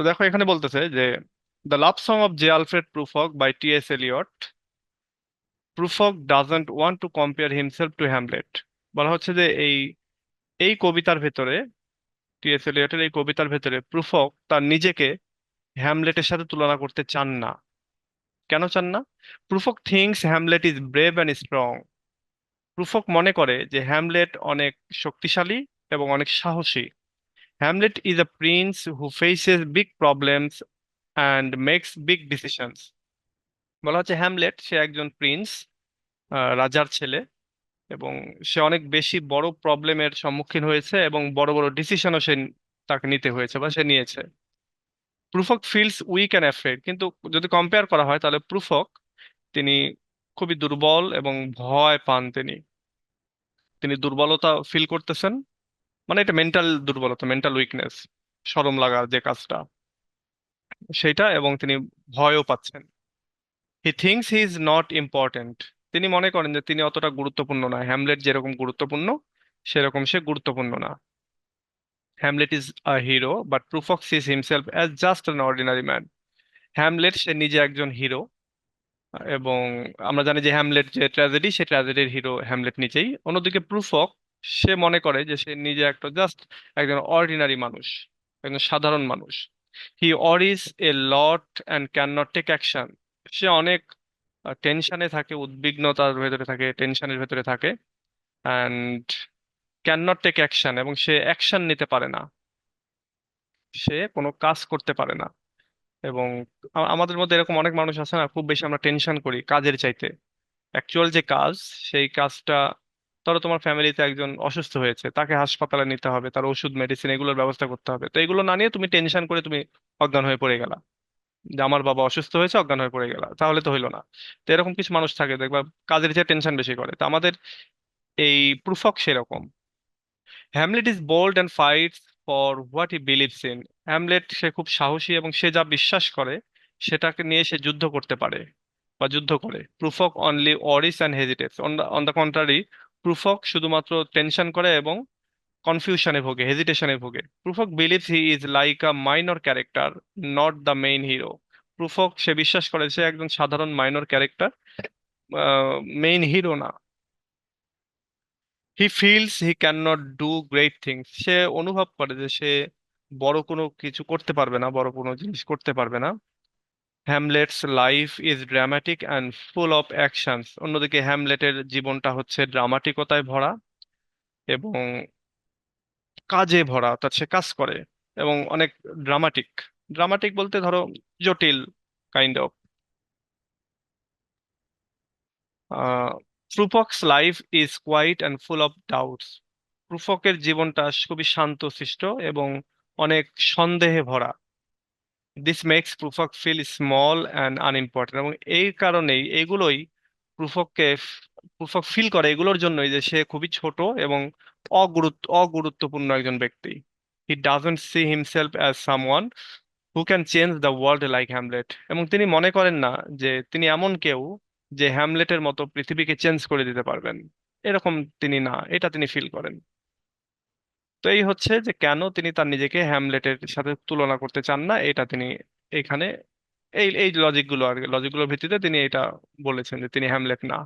তো দেখো এখানে বলতেছে যে the love song of J Alfred Prufrock by T S Eliot Prufrock doesn't want to compare himself to Hamlet বলা হচ্ছে যে, এই এই কবিতার ভেতরে টি এস এলিয়টের এই কবিতার ভেতরে প্রুফক তার নিজেকে হ্যামলেটের সাথে তুলনা করতে চান না। কেন চান না? Prufrock thinks Hamlet is brave and strong Prufrock মনে করে যে হ্যামলেট অনেক শক্তিশালী এবং অনেক সাহসী। Hamlet is a prince who faces big problems and makes big decisions বলা হচ্ছে হ্যামলেট সে একজন প্রিন্স রাজার ছেলে, এবং সে অনেক বেশি বড় প্রবলেমের সম্মুখীন হয়েছে এবং বড় বড় ডিসিশনও সে তাকে নিতে হয়েছে বা সে নিয়েছে। Prufrock feels weak and afraid কিন্তু যদি কম্পেয়ার করা হয় তাহলে প্রুফক তিনি খুবই দুর্বল এবং ভয় পান তিনি। তিনি দুর্বলতা ফিল করতেছেন। মানে এটা মেন্টাল দুর্বলতা মেন্টাল উইকনেস শরম লাগার যে কাজটা, সেটা এবং তিনি ভয়ও পাচ্ছেন। He thinks he is not important তিনি মনে করেন যে তিনি অতটা গুরুত্বপূর্ণ না। হ্যামলেট যেরকম গুরুত্বপূর্ণ, সেরকম সে গুরুত্বপূর্ণ না। Hamlet is a hero but Prufrock sees himself as just an ordinary man Hamlet সে নিজে একজন হিরো এবং আমরা জানি যে হ্যামলেট যে ট্র্যাজেডি সে ট্র্যাজেডির হিরো হ্যামলেট নিজেই। অন্যদিকে প্রুফক সে মনে করে যে সে নিজে একটা জাস্ট একজন অর্ডিনারি মানুষ, একজন সাধারণ মানুষ। He worries a lot and can not take action সে অনেক টেনশনে থাকে, উদ্বিগ্নতার ভেতরে থাকে টেনশনের ভেতরে থাকে and can not take action এবং সে অ্যাকশন নিতে পারে না। সে কোনো কাজ করতে পারে না এবং আমাদের মধ্যে এরকম অনেক মানুষ আছে না, খুব বেশি আমরা টেনশন করি কাজের চাইতে। অ্যাকচুয়াল যে কাজ, সেই কাজটা ধরো তোমার ফ্যামিলিতে একজন অসুস্থ হয়েছে, তাকে হাসপাতালে নিতে হবে, তার ওষুধ মেডিসিন এগুলোর ব্যবস্থা করতে হবে। তো এগুলো না নিয়ে তুমি টেনশন করে তুমি অজ্ঞান হয়ে পড়ে গেলা। যে আমার বাবা অসুস্থ হয়েছে, অজ্ঞান হয়ে পড়ে গেলা। তাহলে তো হইল না। তো এরকম কিছু মানুষ থাকে, দেখবা কাজের চেয়ে টেনশন বেশি করে। তো আমাদের এই প্রুফক সেরকম। Hamlet is bold and fights for what he believes in Hamlet সে খুব সাহসী এবং সে যা বিশ্বাস করে, সেটাকে নিয়ে সে যুদ্ধ করতে পারে বা যুদ্ধ করে। Prufrock only worries and hesitates on the contrary Prufrock শুধুমাত্র টেনশন করে এবং কনফিউশনে ভোগে হেজিটেশনে ভোগে। Prufrock believes he is like a minor character not the main hero Prufrock সে বিশ্বাস করে সে একজন সাধারণ মাইনর ক্যারেক্টার মেইন হিরো না। He feels he can not do great things সে অনুভব করে যে সে বড় কোনো কিছু করতে পারবে না, বড় কোনো জিনিস করতে পারবে না। Hamlet's life is dramatic and full of actions অন্যদিকে হ্যামলেটের জীবনটা হচ্ছে ড্রামাটিকতায় ভরা এবং কাজে ভরা, অর্থাৎ সে কাজ করে এবং অনেক ড্রামাটিক ড্রামাটিক বলতে ধরো জটিল kind of Prufrock's life is quiet and full of doubts প্রুফকের জীবনটা খুবই শান্তশিষ্ট এবং অনেক সন্দেহে ভরা। This makes Prufrock feel small and unimportant এবং এই কারণেই এগুলোই প্রুফককে প্রুফক ফিল করে। এগুলোর জন্যই যে সে খুবই ছোট এবং অগুরুত্ব, অগুরুত্বপূর্ণ একজন ব্যক্তি। He doesn't see himself as someone who can change the world like Hamlet এবং তিনি মনে করেন না যে তিনি এমন কেউ যে হ্যামলেটের মতো পৃথিবীকে চেঞ্জ করে দিতে পারবেন। এরকম তিনি না, এটা তিনি ফিল করেন। তো এই হচ্ছে যে, কেন তিনি তার নিজেকে হ্যামলেটের সাথে তুলনা করতে চান না? এটা তিনি এখানে এই এই লজিকগুলো আর লজিকগুলোর ভিত্তিতে তিনি এটা বলেছেন যে তিনি হ্যামলেট না।